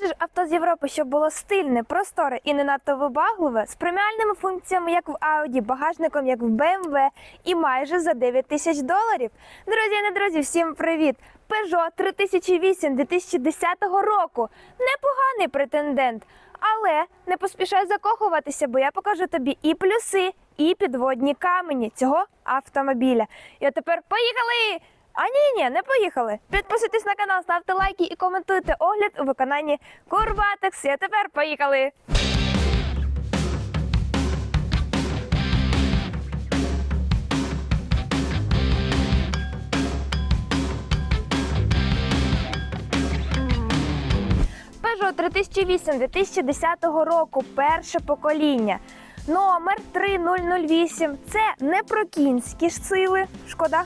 Хочеш авто з Європи, щоб було стильне, просторе і не надто вибагливе, з преміальними функціями, як в Audi, багажником, як в BMW, і майже за 9 тисяч доларів. Друзі не друзі, всім привіт! Peugeot 3008 2010 року. Непоганий претендент. Але не поспішай закохуватися, бо я покажу тобі і плюси, і підводні камені цього автомобіля. І от тепер поїхали! А ні, ні, не поїхали. Підписуйтесь на канал, ставте лайки і коментуйте огляд у виконанні Курбатекс. А тепер поїхали! Peugeot 3008 2010 року, перше покоління. Номер 3008. Це не про кінські сили, шкода.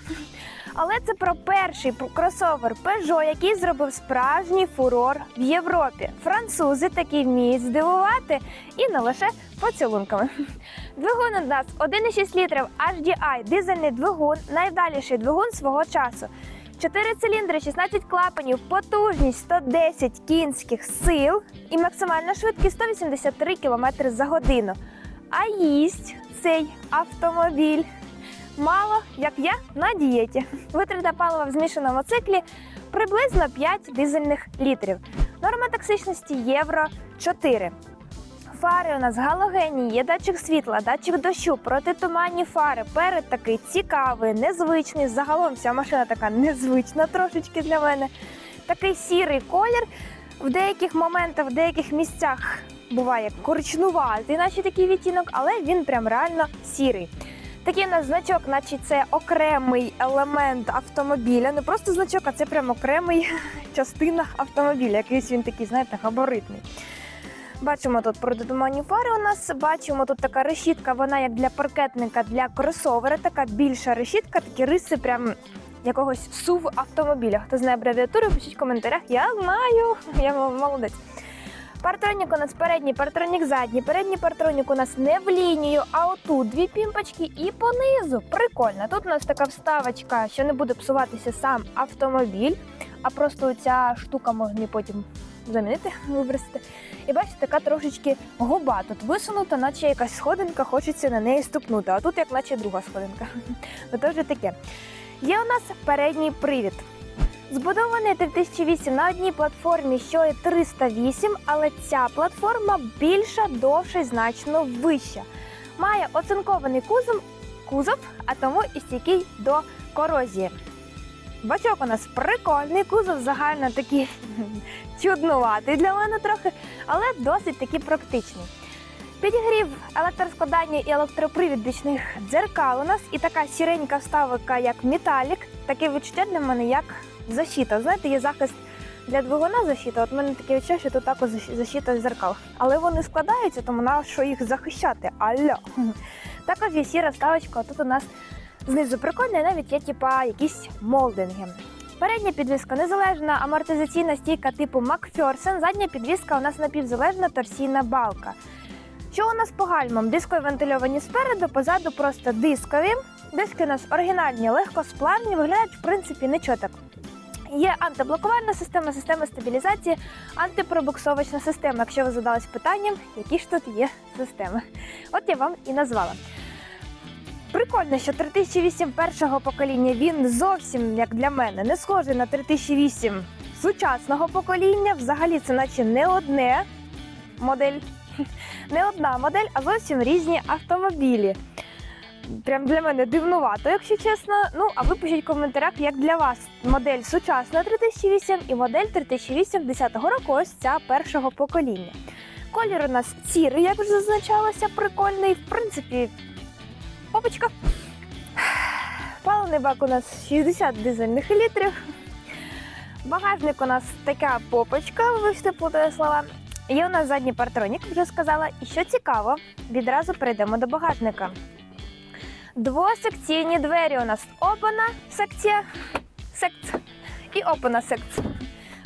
Але це про перший кросовер Peugeot, який зробив справжній фурор в Європі. Французи такі вміють здивувати і не лише поцілунками. Двигун у нас 1,6 літрів HDI, дизельний двигун, найвдаліший двигун свого часу. 4 циліндри, 16 клапанів, потужність 110 кінських сил і максимальна швидкість 183 км за годину. А їсть цей автомобіль мало, як я на дієті. Витрата палива в змішаному циклі приблизно 5 дизельних літрів. Норма токсичності євро 4. Фари у нас галогенні, є датчик світла, датчик дощу, протитуманні фари. Перед такий цікавий, незвичний. Загалом ця машина така незвична трошечки для мене. Такий сірий колір. В деяких моментах, в деяких місцях буває коричнуватий, наче такий відтінок, але він прям реально сірий. Такий у нас значок, наче це окремий елемент автомобіля. Не просто значок, а це прям окремий частина автомобіля. Якийсь він такий, знаєте, габаритний. Бачимо тут протитуманні фари у нас. Бачимо тут така решітка, вона як для паркетника, для кросовера, така більша решітка, такі риси прям якогось сув автомобіля. Хто знає абревіатуру, пишіть в коментарях. Я знаю, я молодець. Партронік у нас передній, партронік задній. Передній партронік у нас не в лінію, а отут дві пімпочки і понизу. Прикольно. Тут у нас така вставочка, що не буде псуватися сам автомобіль, а просто ця штука можна потім замінити, вибросити. І бачите, така трошечки губа тут висунута, наче якась сходинка, хочеться на неї ступнути. А тут як наче друга сходинка. Ну то вже таке. Є у нас передній привід. Збудований 3008 на одній платформі, що і 308, але ця платформа більша, довша і значно вища. Має оцинкований кузов, кузов, а тому і стійкий до корозії. Бачок у нас прикольний, кузов загально такий чуднуватий для мене трохи, але досить таки практичний. Підігрів електроскладання і електропривід дзеркал у нас і така сіренька вставка, як металік. Таке відчуття для мене як защита. Знаєте, є захист для двигуна защита. От в мене таке відчуття, що тут також защита зеркал. Але вони складаються, тому на що їх захищати. Алло. Також є сіра вставочка. Тут у нас знизу прикольна, і навіть є типа якісь молдинги. Передня підвіска незалежна, амортизаційна стійка типу Макферсен. Задня підвіска у нас напівзалежна торсійна балка. Що у нас по гальмам? Дискові вентильовані спереду, позаду просто дискові. Диски у нас оригінальні, легкосплавні, виглядають в принципі нічого так. Є антиблокувальна система, система стабілізації, антипробуксовочна система. Якщо ви задались питанням, які ж тут є системи. От я вам і назвала. Прикольно, що 3008 першого покоління він зовсім, як для мене, не схожий на 3008 сучасного покоління. Взагалі, це наче не одне модель, не одна модель, а зовсім різні автомобілі. Прям для мене дивнувато, якщо чесно. Ну, а ви пишіть в коментарях, як для вас модель сучасна 3008 і модель 3008 10 року, ось ця першого покоління. Колір у нас сірий, як вже зазначалося, прикольний. В принципі, попочка. Паливний бак у нас 60 дизельних літрів. Багажник у нас така попочка, вибачте, плутаю слова. Є у нас задній партронік, вже сказала. І що цікаво, відразу перейдемо до багажника. Двосекційні двері у нас опана секція, секція і опана секція.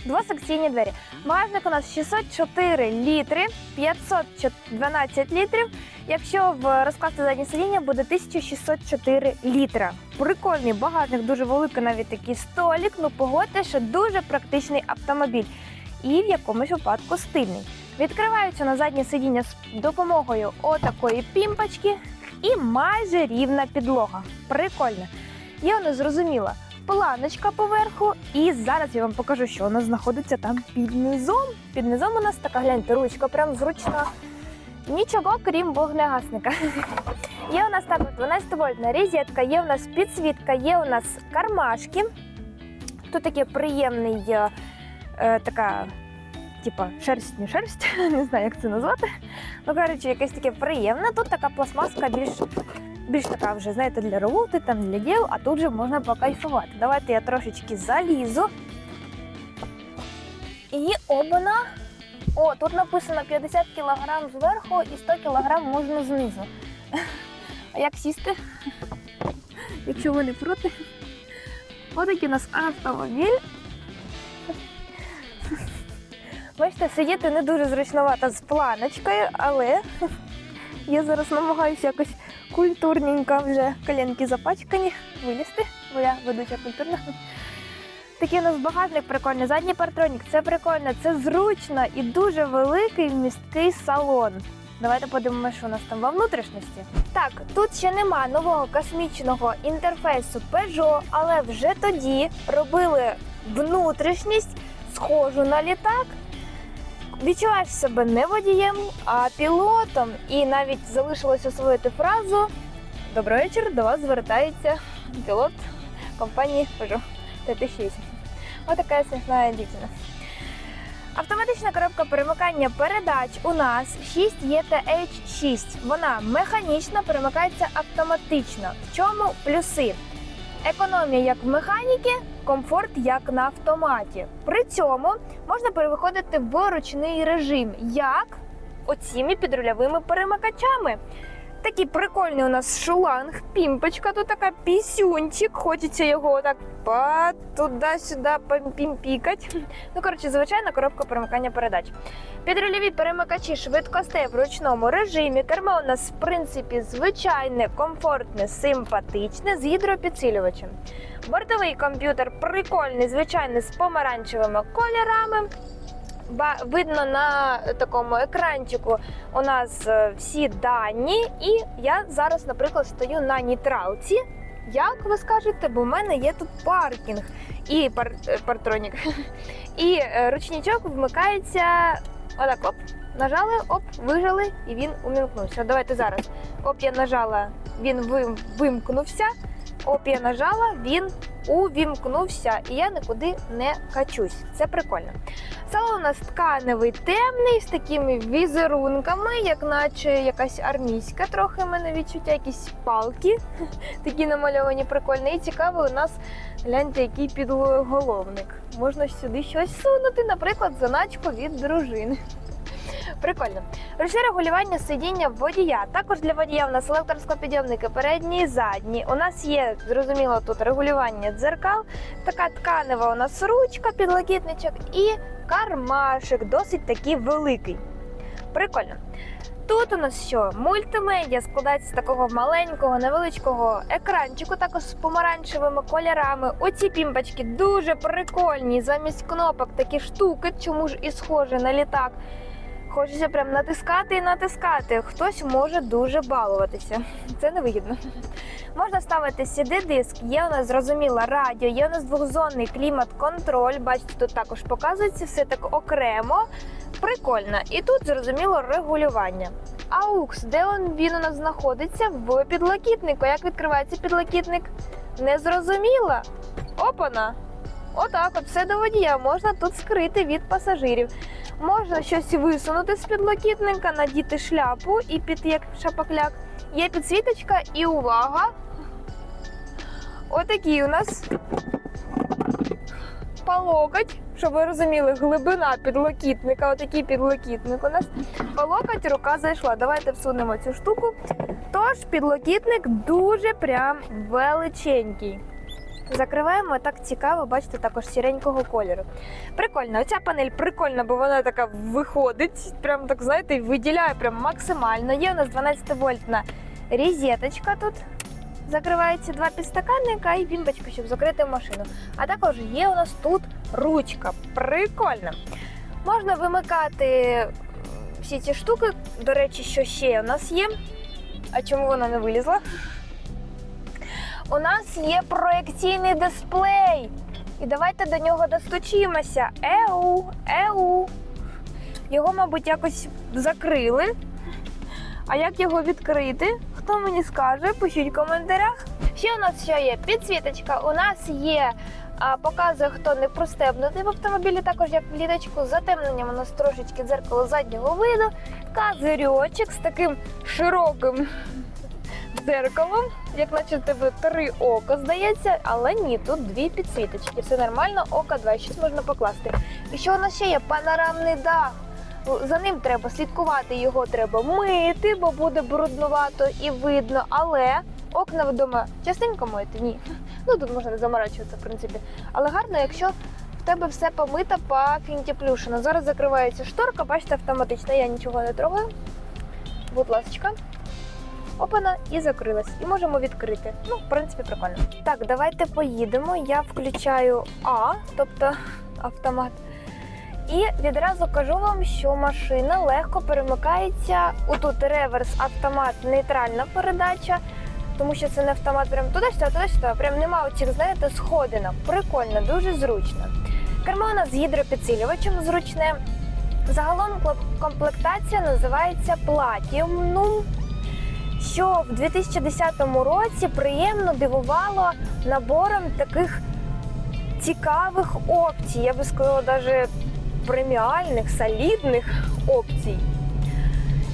Двосекційні двері. Багажник у нас 604 літри, 512 літрів. Якщо в розкласти заднє сидіння буде 1604 літра. Прикольний багажник, дуже великий навіть такий столік. Ну погодьте, що дуже практичний автомобіль. і в якомусь випадку стильний. Відкриваються на заднє сидіння з допомогою отакої пімпочки і майже рівна підлога. Прикольно. Є вона зрозуміла планочка поверху, і зараз я вам покажу, що вона знаходиться там під низом. Під низом у нас така гляньте, ручка прям зручна. Нічого, крім вогнегасника. Є у нас також 12 вольтна розетка, є у нас підсвітка, є у нас кармашки. Тут такий приємний, е, е, така, типа, шерсть, не шерсть, не знаю, як це назвати. Ну, коротше, якесь таке приємне. Тут така пластмаска більш, більш така вже, знаєте, для роботи, там для діл, а тут же можна покайфувати. Давайте я трошечки залізу. І обана. О, тут написано 50 кг зверху і 100 кг можна знизу. А як сісти? Якщо ви не проти. Отакий у нас автомобіль. Бачите, сидіти не дуже зручновато з планочкою, але я зараз намагаюся якось культурненько вже коленки запачкані, вилізти, бо я ведуча культурна. Такий у нас багажник прикольний, задній партронік, це прикольно, це зручно і дуже великий місткий салон. Давайте подивимося, що у нас там во внутрішності. Так, тут ще нема нового космічного інтерфейсу Peugeot, але вже тоді робили внутрішність схожу на літак. Відчуваєш себе не водієм, а пілотом. І навіть залишилось освоїти фразу Добрий вечір, до вас звертається пілот компанії Peugeot Т-1008. Ось така смішна дівчина. Автоматична коробка перемикання передач у нас 6 ETH6. Вона механічно перемикається автоматично. В чому плюси? Економія як в механіки, комфорт як на автоматі. При цьому можна переходити в ручний режим, як оціми підрульовими перемикачами. Такий прикольний у нас шланг, пімпочка, тут така пісюнчик. Хочеться його так па туди-сюди пімпікать. Ну, коротше, звичайна коробка перемикання передач. Підрульові перемикачі швидкостей в ручному режимі. Кермо у нас, в принципі, звичайне, комфортне, симпатичне з гідропідсилювачем. Бортовий комп'ютер прикольний, звичайний, з помаранчевими кольорами. Видно на такому екранчику у нас е, всі дані, і я зараз, наприклад, стою на нейтралці. Як ви скажете, бо в мене є тут паркінг і пар, е, партронік. І е, ручничок вмикається отак, оп, нажали, оп, вижали, і він умімкнувся. Давайте зараз. Оп, я нажала, він вим- вимкнувся. Оп, я нажала, він увімкнувся, і я нікуди не качусь. Це прикольно. Салон у нас тканевий темний з такими візерунками, як наче якась армійська, трохи в мене відчуття, якісь палки, такі намальовані прикольні. І цікавий у нас гляньте, який підголовник. Можна сюди щось сунути, наприклад, заначку від дружини. Прикольно. Ручне регулювання сидіння водія. Також для водія у нас електросклопідйомники передні і задні. У нас є, зрозуміло, тут регулювання дзеркал, така тканева у нас ручка, підлокітничок і кармашик, досить такий великий. Прикольно. Тут у нас що? Мультимедіа складається з такого маленького, невеличкого екранчику, також з помаранчевими кольорами. Оці пімпочки дуже прикольні. Замість кнопок такі штуки, чому ж і схоже на літак. Хочеться прям натискати і натискати. Хтось може дуже балуватися. Це невигідно. Можна ставити CD-диск, є у нас зрозуміло радіо, є у нас двохзонний клімат-контроль. Бачите, тут також показується все так окремо. Прикольно. І тут зрозуміло регулювання. AUX, де він у нас знаходиться? В підлокітнику. Як відкривається підлокітник? Незрозуміло. Опана! Отак, от все до водія можна тут скрити від пасажирів. Можна щось висунути з підлокітника, надіти шляпу і піти як шапокляк. Є підсвіточка і увага. Отакий у нас по локоть, щоб ви розуміли, глибина підлокітника. Отакий підлокітник у нас. По локоть рука зайшла. Давайте всунемо цю штуку. Тож підлокітник дуже прям величенький. Закриваємо так цікаво, бачите, також сіренького кольору. Прикольно, оця панель прикольна, бо вона така виходить, прям так знаєте, виділяє прям максимально. Є у нас 12 вольтна розеточка тут. Закриваються два підстаканника і бімбочка, щоб закрити машину. А також є у нас тут ручка. Прикольно. Можна вимикати всі ці штуки. До речі, що ще у нас є? А чому вона не вилізла? У нас є проекційний дисплей. І давайте до нього достучимося. Еу, еу. Його, мабуть, якось закрили. А як його відкрити? Хто мені скаже? Пишіть в коментарях. Ще у нас що є? Підсвіточка. У нас є. А, показує, хто не пристебнутий в автомобілі, також як в літочку з затемненням у нас трошечки дзеркало заднього виду, козирьочок з таким широким дзеркалом, як наче тебе три ока здається, але ні, тут дві підсвіточки. Все нормально, ока два, щось можна покласти. І що у нас ще є? Панорамний дах. За ним треба слідкувати, його треба мити, бо буде бруднувато і видно. Але окна вдома частенько мити? Ні. Ну тут можна не заморачуватися, в принципі. Але гарно, якщо в тебе все помито по фінтіплюшено. Зараз закривається шторка, бачите, автоматично, я нічого не трогаю. Будь ласка. Опана і закрилась. І можемо відкрити. Ну, в принципі, прикольно. Так, давайте поїдемо. Я включаю А, тобто автомат. І відразу кажу вам, що машина легко перемикається. Отут реверс, автомат, нейтральна передача, тому що це не автомат прям туди-сюди, туди-сюди. Прям нема оцих, знаєте, сходинок. Прикольно, дуже зручно. Кермо у нас з гідропідсилювачем зручне. Загалом комплектація називається Platinum, що в 2010 році приємно дивувало набором таких цікавих опцій. Я би сказала, навіть преміальних, солідних опцій.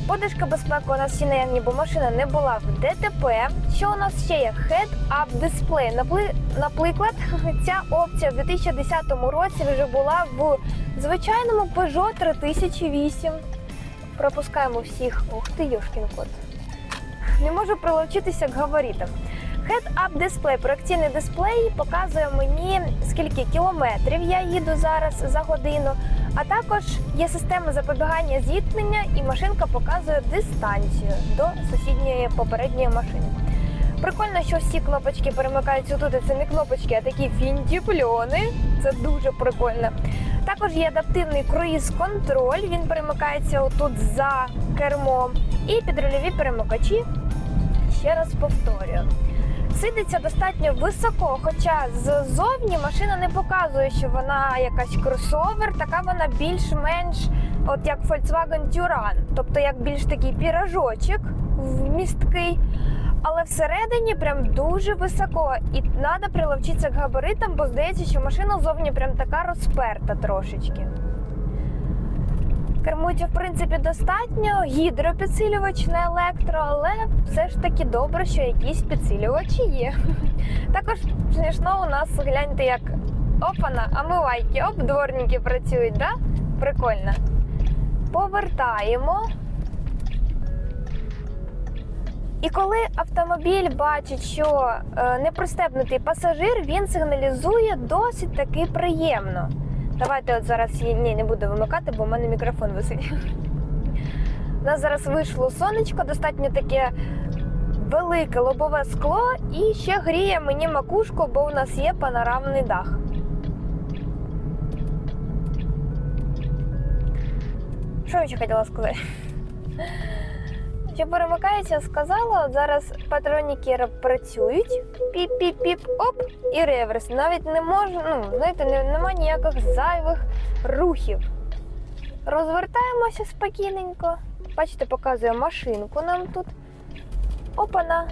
Подушка безпеки у нас всі наявні, бо машина не була в ДТП. Що у нас ще є? Head-up дисплей. Наприклад, ця опція в 2010 році вже була в звичайному Peugeot 3008. Пропускаємо всіх. Ух ти, Йошкін кот. Не можу прилучитися к габаритам. Head-up дисплей, проекційний дисплей показує мені скільки кілометрів я їду зараз за годину. А також є система запобігання зіткнення, і машинка показує дистанцію до сусідньої попередньої машини. Прикольно, що всі кнопочки перемикаються тут. Це не кнопочки, а такі фінтіпльони. Це дуже прикольно. Також є адаптивний круїз-контроль. Він перемикається отут за кермом. І підрульові перемикачі. Ще раз повторюю. Сидиться достатньо високо, хоча ззовні машина не показує, що вона якась кросовер, така вона більш-менш, от як Volkswagen Touran, тобто як більш такий піражочок вмісткий. Але всередині прям дуже високо, і треба приловчитися к габаритам, бо здається, що машина зовні прям така розперта трошечки. Кермується, в принципі, достатньо. Гідропідсилювач не електро, але все ж таки добре, що якісь підсилювачі є. Також смішно у нас гляньте, як опана, омивайки, оп, дворники працюють, да? Прикольно. Повертаємо. І коли автомобіль бачить, що е, непристебнутий пасажир, він сигналізує досить таки приємно. Давайте от зараз її ні, не буду вимикати, бо в мене мікрофон висить. У нас зараз вийшло сонечко, достатньо таке велике лобове скло, і ще гріє мені макушку, бо у нас є панорамний дах. Що я ще хотіла сказати? Що перемикається, сказала, зараз патроніки працюють. Піп-піп-піп, оп, і реверс. Навіть не можна, ну, знаєте, не, нема ніяких зайвих рухів. Розвертаємося спокійненько. Бачите, показує машинку нам тут. Опана.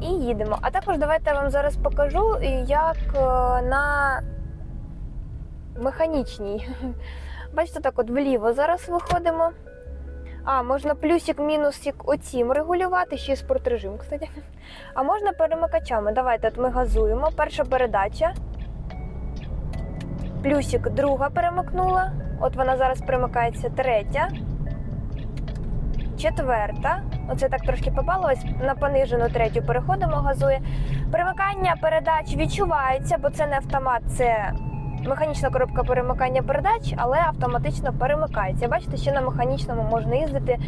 І їдемо. А також давайте я вам зараз покажу, як е, на механічній. Бачите, так от вліво зараз виходимо. А, можна плюсик-мінусик оцім регулювати, ще спортрежим, кстати. А можна перемикачами. Давайте, от ми газуємо. Перша передача. Плюсик друга перемикнула. От вона зараз перемикається третя. Четверта. Оце так трошки попалось. На понижену третю переходимо, газує. Перемикання передач відчувається, бо це не автомат, це механічна коробка перемикання передач, але автоматично перемикається. Бачите, ще на механічному можна їздити,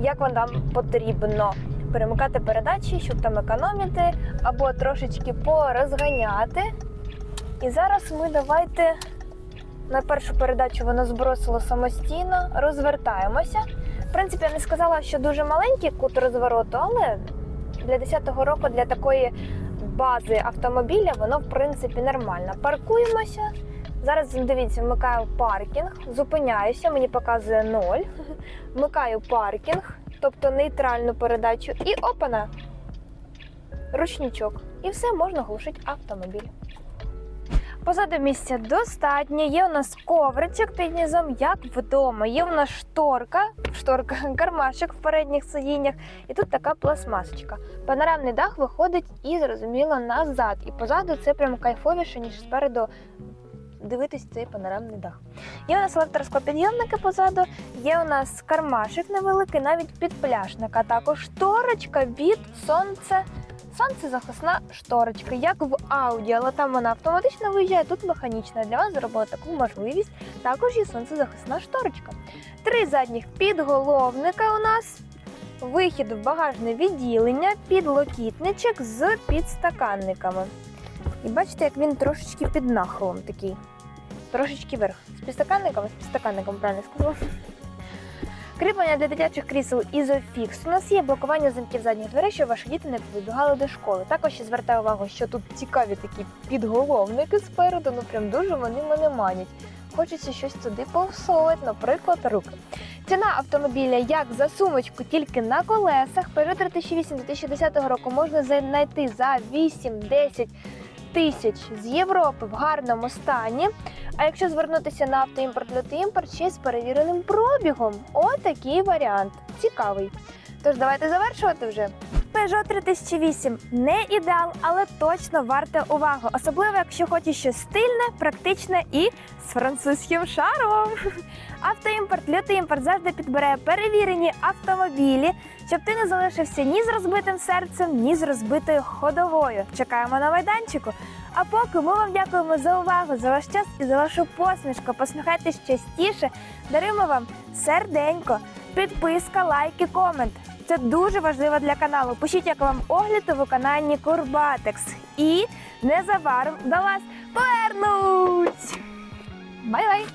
як вам там потрібно. Перемикати передачі, щоб там економити, або трошечки порозганяти. І зараз ми давайте На першу передачу воно збросило самостійно, розвертаємося. В принципі, я не сказала, що дуже маленький кут розвороту, але для 10-го року для такої бази автомобіля воно в принципі нормально. Паркуємося. Зараз дивіться, вмикаю паркінг, зупиняюся, мені показує 0. Вмикаю паркінг, тобто нейтральну передачу, і опана. Ручничок. І все можна глушити автомобіль. Позаду місця достатньо. Є у нас ковричок під низом, як вдома. Є у нас шторка, шторка, кармашок в передніх сидіннях, і тут така пластмасочка. Панорамний дах виходить і зрозуміло назад. І позаду це прям кайфовіше, ніж спереду дивитись цей панорамний дах. Є у нас електроскопідйомники позаду, є у нас кармашик невеликий, навіть під пляшник, а також шторочка від сонця. Сонцезахисна шторочка, як в Ауді, але там вона автоматично виїжджає, тут механічна. Для вас зробила таку можливість. Також є сонцезахисна шторочка. Три задніх підголовника у нас. Вихід в багажне відділення, підлокітничок з підстаканниками. І бачите, як він трошечки під нахилом такий. Трошечки вверх. З підстаканниками, з підстаканником, правильно сказала. Кріплення для дитячих крісел Isofix. У нас є блокування замків задніх дверей, щоб ваші діти не вибігали до школи. Також звертаю увагу, що тут цікаві такі підголовники спереду, ну прям дуже вони мене манять. Хочеться щось туди повсовувати, наприклад, руки. Ціна автомобіля як за сумочку, тільки на колесах. Peugeot 3008 2010 року можна знайти за 8-10 тисяч з Європи в гарному стані. А якщо звернутися на автоімпорт лютий імпорт ще з перевіреним пробігом, отакий варіант. Цікавий. Тож давайте завершувати вже. Peugeot 3008 не ідеал, але точно варте уваги, особливо якщо хочеш щось стильне, практичне і з французьким шаром. Автоімпорт, лютий імпорт завжди підбирає перевірені автомобілі, щоб ти не залишився ні з розбитим серцем, ні з розбитою ходовою. Чекаємо на майданчику. А поки ми вам дякуємо за увагу, за ваш час і за вашу посмішку. Посміхайтесь частіше. Даримо вам серденько, підписка, лайк і комент. Це дуже важливо для каналу. Пишіть, як вам огляд у виконанні Курбатекс. І незабаром до вас повернуть. Бай-бай!